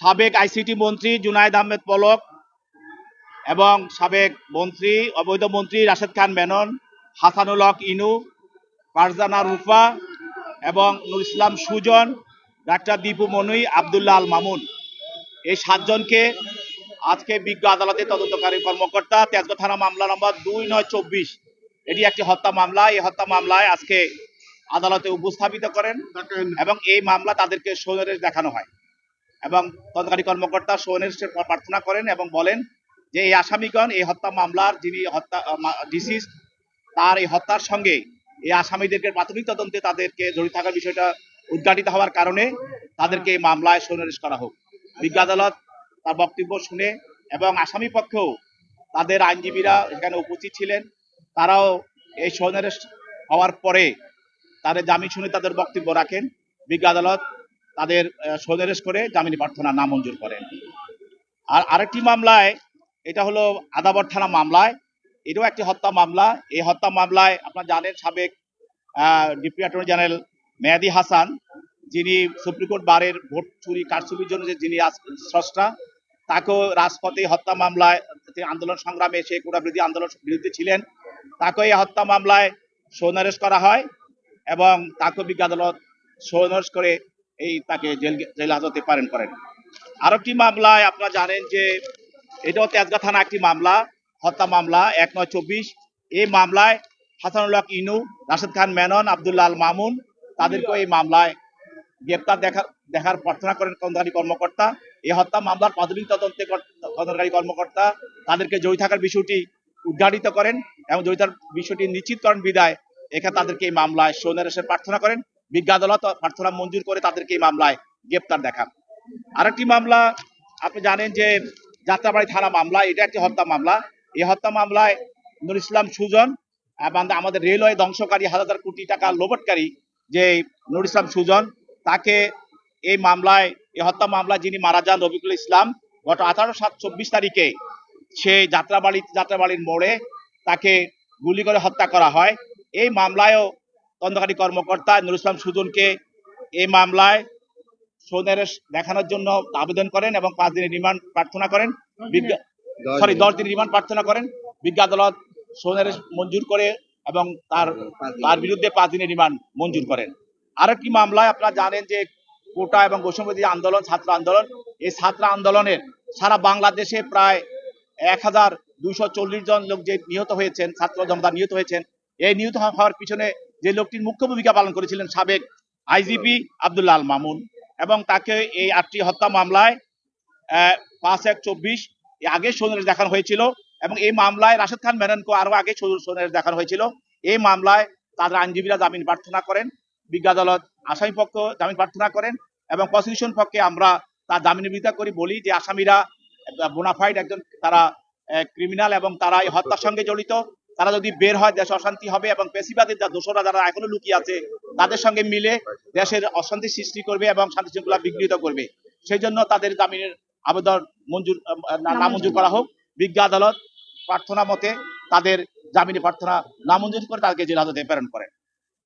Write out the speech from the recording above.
সাবেক আইসিটি মন্ত্রী জুনায়দ আহমেদ পলক এবং সাবেক মন্ত্রী অবৈধ মন্ত্রী রাশেদ খান মেনন হাসানুল হক ইনু ফারজানা রুফা এবং নুর ইসলাম সুজন ডাক্তার দীপু মনুই আবদুল্লাহ আল মামুন। এই সাতজনকে আজকে বিজ্ঞ আদালতে তদন্তকারী কর্মকর্তা তেজগাঁ থানা মামলা নম্বর দুই নয় চব্বিশ এটি একটি হত্যা মামলা। এই হত্যা মামলায় আজকে আদালতে উপস্থাপিত করেন এবং এই মামলা তাদেরকে সৌনের দেখানো হয়। এবং তদন্তকারী কর্মকর্তা সৌনের প্রার্থনা করেন এবং বলেন যে এই আসামিগণ, এই হত্যা মামলার যিনি হত্যা ডিসিস তার এই হত্যার সঙ্গে এই আসামিদেরকে প্রাথমিক তদন্তে তাদেরকে জড়িত থাকার বিষয়টা উদ্ঘাটিত হওয়ার কারণে তাদেরকে এই মামলায় সৌনারেশ করা হোক। বিজ্ঞ আদালত তার বক্তব্য শুনে এবং আসামি পক্ষেও তাদের আইনজীবীরা এখানে উপস্থিত ছিলেন। তারাও এই সৌনারেশ হওয়ার পরে তাদের জামিন শুনে তাদের বক্তব্য রাখেন। বিজ্ঞ আদালত তাদের সৌনারেশ করে জামিন প্রার্থনা নামঞ্জুর করেন। আর আরেকটি মামলায়, এটা হলো আদাবর থানা মামলায়, এটাও একটি হত্যা মামলা। এই হত্যা মামলায় আপনারা জানেন সাবেক ডিপুটি অ্যাটর্নি জেনারেল মেয়াদি হাসান, যিনি সুপ্রিম কোর্ট বারের ভোট চুরি কারচুপির জন্য যে যিনি স্রষ্টা, তাকেও রাজপথে হত্যা মামলায় আন্দোলন সংগ্রামে সে কোটা বিরোধী আন্দোলন বিরুদ্ধে ছিলেন। তাকে এই হত্যা মামলায় সৌনারেশ করা হয় এবং তাকে বিজ্ঞ আদালত সৌনারেশ করে এই তাকে জেল জেল হাজতে পালন করেন। আরেকটি মামলায় আপনারা জানেন যে এটাও তেজগাঁ থানা একটি মামলা, হত্যা মামলা, এক নয় চব্বিশ। এই মামলায় হাসানুল হক ইনু, রাশেদ খান মেনন আবদুল্লাহ আল মামুন তাদেরকে এই মামলায় গ্রেপ্তার দেখা, দেখার প্রার্থনা করেন তদন্তকারী কর্মকর্তা। এই হত্যা মামলার প্রাথমিক তদন্তে তদন্তকারী কর্মকর্তা তাদেরকে জড়িত থাকার বিষয়টি উদ্ঘাটিত করেন এবং জড়িতার বিষয়টি নিশ্চিত করেন বিদায়। এখানে তাদেরকে এই মামলায় সৌনারেশের প্রার্থনা করেন। বিজ্ঞ আদালত প্রার্থনা মঞ্জুর করে তাদেরকে এই মামলায় গ্রেপ্তার দেখান। আরেকটি মামলা, আপনি জানেন যে যাত্রাবাড়ি থানা মামলা, এটা একটি হত্যা মামলা। এই হত্যা মামলায় নুর ইসলাম সুজন এবং আমাদের রেলওয়ে ধ্বংসকারী হাজার কোটি টাকা লোবটকারী যে নুর ইসলাম সুজন, তাকে এই মামলায়, এই হত্যা মামলায় যিনি মারা যান রবিকুল ইসলাম, গত আঠারো সাত চব্বিশ তারিখে সে যাত্রাবাড়ি, যাত্রাবাড়ির মোড়ে তাকে গুলি করে হত্যা করা হয়। এই মামলায়ও তদন্তকারী কর্মকর্তা নুর ইসলাম সুজনকে এই মামলায় সৌদের দেখানোর জন্য আবেদন করেন এবং পাঁচ দিনের রিমান্ড প্রার্থনা করেন। সরি দশ দিন রিমান্ড প্রার্থনা করেন। বিজ্ঞ আদালত সোনের মঞ্জুর করে এবং তার তার বিরুদ্ধে পাঁচ দিনের রিমান্ড মঞ্জুর করেন। আরেকটি মামলায় আপনারা জানেন যে কোটা এবং বৈষম্যবিধি আন্দোলন ছাত্র আন্দোলন এই ছাত্র আন্দোলনের সারা বাংলাদেশে প্রায় এক হাজার দুইশো চল্লিশ জন লোক যে নিহত হয়েছেন ছাত্র জনতা নিহত হয়েছেন এই নিহত হওয়ার পিছনে যে লোকটির মুখ্য ভূমিকা পালন করেছিলেন সাবেক আইজিপি আবদুল্লাহ আল মামুন এবং তাকে এই আটটি হত্যা মামলায় পাঁচ এক চব্বিশ আগে সোনারেশ দেখানো হয়েছিল এবং এই মামলায় রাশেদ খান মেননকে আরও আগে সোনারেশ দেখানো হয়েছিল। এই মামলায় তাদের আইনজীবীরা জামিন প্রার্থনা করেন, বিজ্ঞ আদালত আসামি পক্ষ জামিন প্রার্থনা করেন এবং প্রসিকিউশন পক্ষে আমরা তার জামিনের বিরোধিতা করি, বলি যে আসামিরা বোনাফাইড একজন তারা ক্রিমিনাল এবং তারা এই হত্যার সঙ্গে জড়িত। তারা যদি বের হয়, দেশে অশান্তি হবে এবং পেশিবাদের যা দোষরা যারা এখনও লুকিয়ে আছে, তাদের সঙ্গে মিলে দেশের অশান্তি সৃষ্টি করবে এবং শান্তি শৃঙ্খলা বিঘ্নিত করবে। সেই জন্য তাদের জামিনের আবেদন মঞ্জুর নামঞ্জুর করা হোক। বিজ্ঞ আদালত প্রার্থনা মতে তাদের জামিনে প্রার্থনা নামঞ্জুর করে তাদেরকে জেল হাজতে প্রেরণ করেন।